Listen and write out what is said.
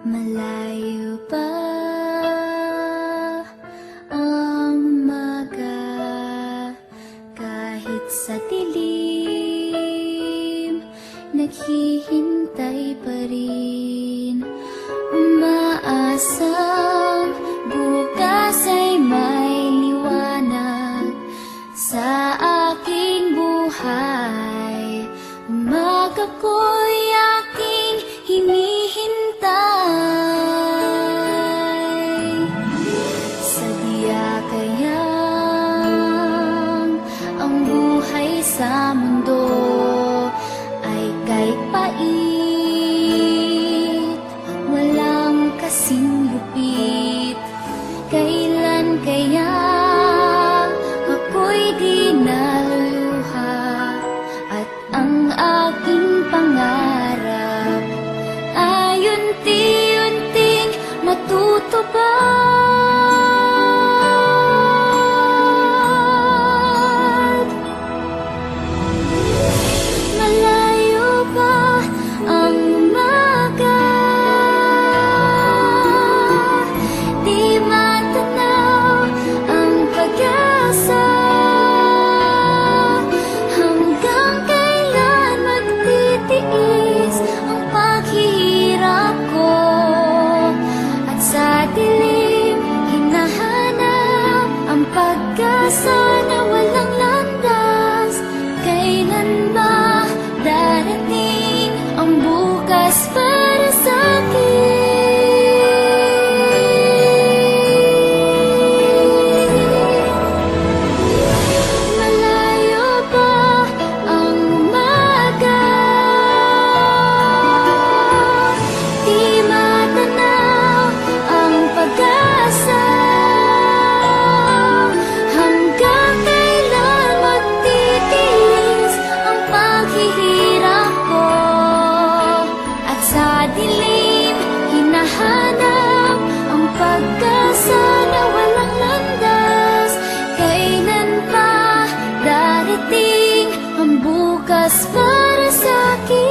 Malayo pa ang maga sa dilim naghihintay pa rin. Umaasa kaya bukas Pagkasa na walang landas. Kailan pa darating Ang para sa akin?